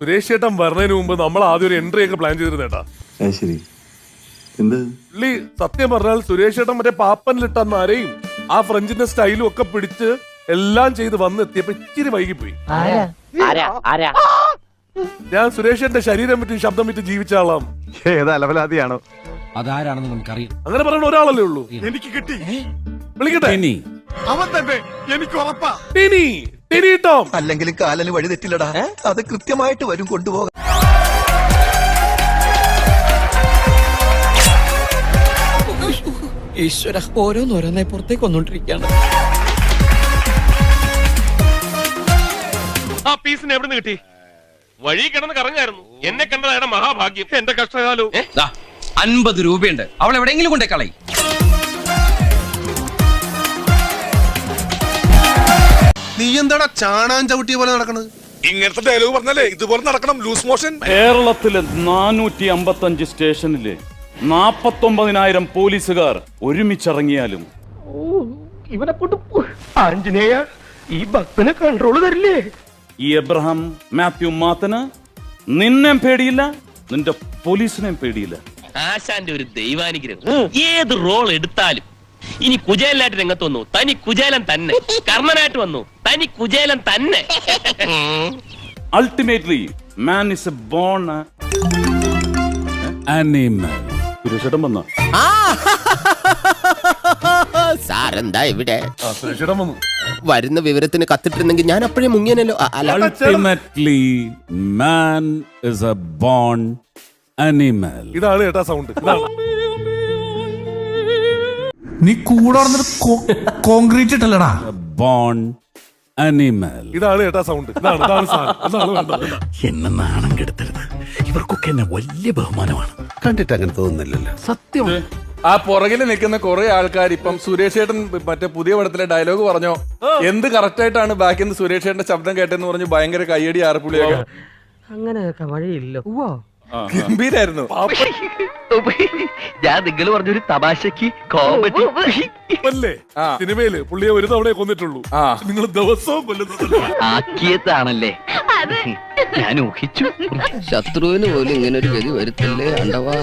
സുരേഷ് ചേട്ടൻ വരുന്നതിന് മുമ്പ് നമ്മൾ ആദ്യം ഒരു എൻട്രി ഒക്കെ പ്ലാൻ ചെയ്തിരുന്നേട്ടാ ശരി. എന്ത്? പുള്ളി സത്യം പറഞ്ഞാൽ സുരേഷ് ചേട്ടൻ മറ്റേ പാപ്പനിലിട്ട നരയും ആ ഫ്രഞ്ചിന്റെ സ്റ്റൈലും ഒക്കെ പിടിച്ച് എല്ലാം ചെയ്ത് വന്ന് എത്തിയപ്പോ ഇച്ചിരി വൈകിപ്പോയി. ആരാ? ആരാ? ഞാൻ സുരേഷ് ചേട്ടന്റെ ശരീരം വിറ്റ് ശബ്ദം വിറ്റ് ജീവിച്ച ആളാം ഏതാ അലവലാതിയാണോ അതാരാണെന്ന് നമുക്കറിയാം. അങ്ങനെ പറയുന്ന ഒരാളല്ലേ ഉള്ളൂ. എനിക്ക് കിട്ടി വിളിക്കട്ടെ? ഇനി. അവൻ തന്നെ. എനിക്ക് ഉറപ്പാ. ടിനി ടിനി അല്ലെങ്കിൽ കാലന് വഴി തെറ്റില്ലടാ. അത് കൃത്യമായിട്ട് വരും കൊണ്ടുപോകാം. ഈശ്വര ഓരോന്നോരോന്നായി പുറത്തേക്ക് വന്നോണ്ടിരിക്കാണ് ആ പീസിന് എവിടെ നിന്ന് കിട്ടി? വഴി കിടന്ന് കറങ്ങായിരുന്നു. എന്നെ കണ്ടതാണ് മഹാഭാഗ്യം. എന്റെ കഷ്ടകാലവും അൻപത് രൂപയുണ്ട്. അവൾ എവിടെയെങ്കിലും കൊണ്ടേ കളയും. നീ എന്താടാ ചാണാൻ ചവിട്ടിയ പോലെ നടക്കണത്? ഇങ്ങനത്തെ ഡയലോഗ് പറഞ്ഞാലേ ഇതുപോലെ നടക്കണം ലൂസ് മോഷൻ കേരളത്തിലെ നാനൂറ്റി അമ്പത്തഞ്ച് സ്റ്റേഷനിലെ നാപ്പത്തൊമ്പതിനായിരം പോലീസുകാർ ഒരുമിച്ചിറങ്ങിയാലും. ഇവനെ കൊണ്ട് ആഞ്ജനേയ ഈ ഭക്തനെ കൺട്രോൾ തരില്ലേ? ഈ എബ്രഹാം മാത്യു മാത്തന് നിന്നെയും പേടിയില്ല നിന്റെ പോലീസിനെയും പേടിയില്ല. ആശാന്റെ ഒരു ദൈവാനുഗ്രഹം. ഏത് റോൾ എടുത്താലും ഇനി കുചേലായിട്ട് രംഗത്ത് വന്നു. തനി കുചേലൻ തന്നെ. കർണനായിട്ട് വന്നു. തനി കുചേലൻ തന്നെ. Ultimately man is a born സുരേഷേട്ടൻ വന്ന? ഇവിടെ? വന്നു. വരുന്ന വിവരത്തിന് കത്തിട്ടിരുന്നെങ്കിൽ ഞാൻ അപ്പോഴേ മുങ്ങിയനല്ലോ. Ultimately man is a born animal ഇതാണ് കേട്ടാ സൗണ്ട് ഇതാണ്. നീ കൂടെ കോൺക്രീറ്റ് ഇട്ടല്ലടാ. ബോൺ അനിമൽ ഇതാണ് കേട്ടാ സൗണ്ട് ഇതാണ് ഇതാണ് സാധനം ഇതാണ് വേണ്ടത്. എന്നെ നാണം കെടുത്തരുത്. ഇവർക്കൊക്കെ എന്നെ വലിയ ബഹുമാനമാണ്. കണ്ടിട്ട് അങ്ങനെ തോന്നുന്നില്ലല്ലോ. സത്യം. ആ പുറകിൽ നിൽക്കുന്ന കുറെ ആൾക്കാർ ഇപ്പം സുരേഷ് ചേട്ടൻ മറ്റേ പുതിയ പടത്തിലെ ഡയലോഗ് പറഞ്ഞോ? എന്ത് കറക്റ്റ് ആയിട്ടാണ് ബാക്കിൽ നിന്ന് സുരേഷ് ചേട്ടന്റെ ശബ്ദം കേട്ടെന്ന് പറഞ്ഞു ഭയങ്കര കയ്യടി ആർപ്പുള്ളിയൊക്കെ അങ്ങനെയൊക്കെ വഴിയില്ല. ഗംഭീരായിരുന്നു. ഞാൻ നിങ്ങൾ പറഞ്ഞൊരു തമാശക്ക് കോമഡി അല്ലേ? സിനിമയിൽ പുള്ളിയെ ഒരു തവണയെ കൊന്നിട്ടുള്ളൂ. നിങ്ങൾ ദിവസവും കൊല്ലുന്നു ആക്കിയതാണല്ലേ? ഞാൻ ഊഹിച്ചു. ശത്രുവിന് പോലും ഇങ്ങനെ ഒരു ഗതി വരുത്തല്ലേ അണ്ടവാ?